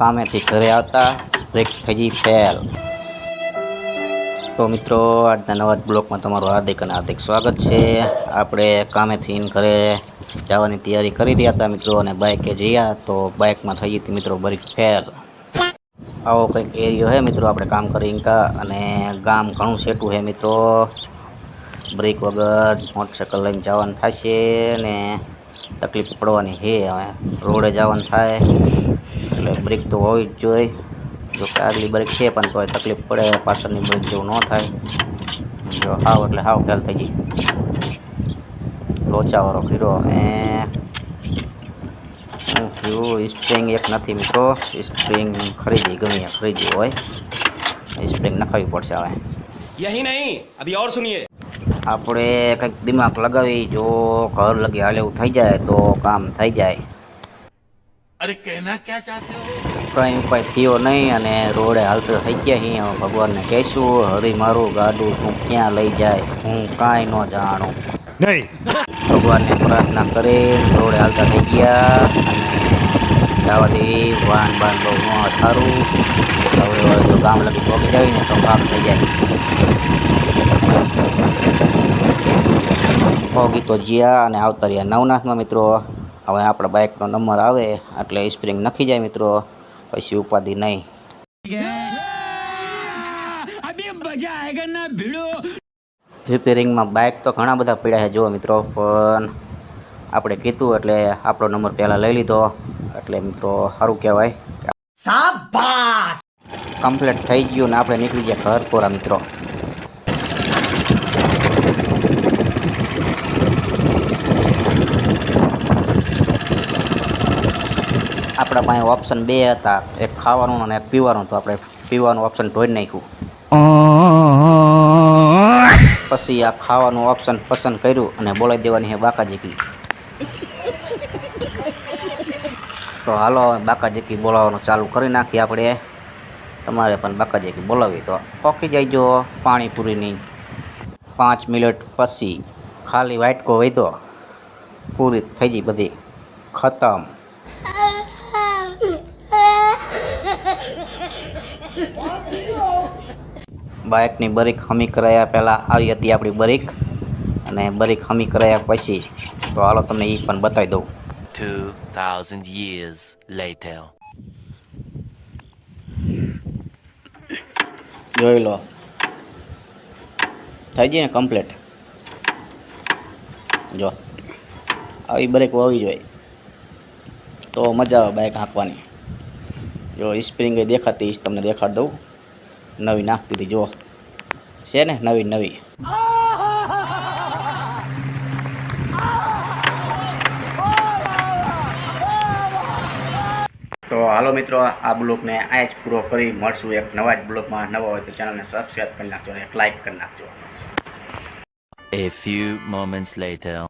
કામેથી ઘરે આવતા બ્રેક થઈ ગઈ ફેલ. તો મિત્રો, આજના નવા બ્લોકમાં તમારું હાર્દિક અને હાર્દિક સ્વાગત છે. આપણે કામેથી ઘરે જવાની તૈયારી કરી રહ્યા હતા મિત્રો અને બાઇકે જયા તો બાઇકમાં થઈ હતી મિત્રો બ્રેક ફેલ. આવો કંઈક એરિયો છે મિત્રો, આપણે કામ કરી ઈનકા અને ગામ ઘણું સેટું હે મિત્રો. બ્રેક વગર મોટરસાઇકલ લઈને જવાનું થશે ને તકલીફ પડવાની છે હવે રોડે જવાનું થાય એટલે બ્રેક તો હોવી જ જોઈએ જો કે આગલી બ્રેક છે પણ તોય તકલીફ પડે પાછળની બ્રેક જેવું ન થાય જો હાવ એટલે હાવ ફેલ થઈ ગઈ લોચાવાળો ખીરો એ શું થયું સ્પ્રિંગ એક નથી મિત્રો સ્પ્રિંગ ખરીદી ગમે ખરીદી હોય સ્પ્રિંગ નખાવી પડશે હવે યહી નહીં અભી ઓર સુનિયે આપણે કંઈક દિમાગ લગાવી જો ઘર લગી હાલ એવું થઈ જાય તો કામ થઈ જાય. અરે કહેના ક્યાં ચાહતે કઈ ઉપાય થયો નહીં અને રોડે હાલતો થઈ ગયા અહીં ભગવાનને કહેશું હરી મારું ગાડું તું ક્યાં લઈ જાય? હું કાંઈ ન જાણું. નહીં. ભગવાનને પ્રાર્થના કરી રોડે હાલતા થઈ ગયા જવા દેવી વાન બાન બહુ ન સારું ગામ લગી પહોંચી જાય ને તો કામ થઈ જાય. પહોંચી તો જ્યાં અને આવતા રહ્યા નવનાથમાં મિત્રો. હવે આપણા બાઇકનો નંબર આવે એટલે સ્પ્રિંગ નખી જાય મિત્રો. પછી ઉપાધિ નહીં. રિપેરિંગમાં બાઇક તો ઘણા બધા પીડા છે જુઓ મિત્રો. પણ આપણે કીધું એટલે આપણો નંબર પહેલાં લઈ લીધો. એટલે મિત્રો સારું કહેવાય. કમ્પ્લીટ થઈ ગયું ને આપણે નીકળી ગયા ઘર પૂરા મિત્રો. આપણા પાસે ઓપ્શન બે હતા, એક ખાવાનું અને પીવાનું, તો આપણે પીવાનું ઓપ્શન ઢોઈ નાખ્યું. પછી આ ખાવાનું ઓપ્શન પસંદ કર્યું અને બોલાવી દેવાની છે બાકાજીકી. તો હાલો બાકાજીકી બોલાવવાનું ચાલુ કરી નાખીએ આપણે. તમારે પણ બાકાજીકી બોલાવી તો પોકી જાયજો પાણીપુરીની. પાંચ મિનિટ પછી ખાલી વાટકો વૈધો પૂરી થઈ ગઈ બધી. ખતમ. બાઇકની બરીક હમી કરાયા પહેલાં આવી હતી આપણી બરીક અને બરીક હમી કરાયા પછી. તો હાલો તમને એ પણ બતાવી દઉં. 2,000 years later. જોઈ લો. થઈ જઈને ને કમ્પ્લીટ જો. આવી બ્રેક હોવી જોઈએ. તો મજા આવે બાઇક હાંકવાની. જો સ્પ્રિંગ એ દેખાતી એ તમને દેખાડ દઉં. નવી નાખતી હતી જો. છે ને? નવી નવી. તો હાલો મિત્રો આ બ્લોગને આ જ પૂરો કરી મળશું એક નવા જ બ્લોગમાં નવા હોય તો ચેનલને સબસ્ક્રાઈબ કરી નાખજો અને એક લાઈક કરી નાખજો. A few moments later.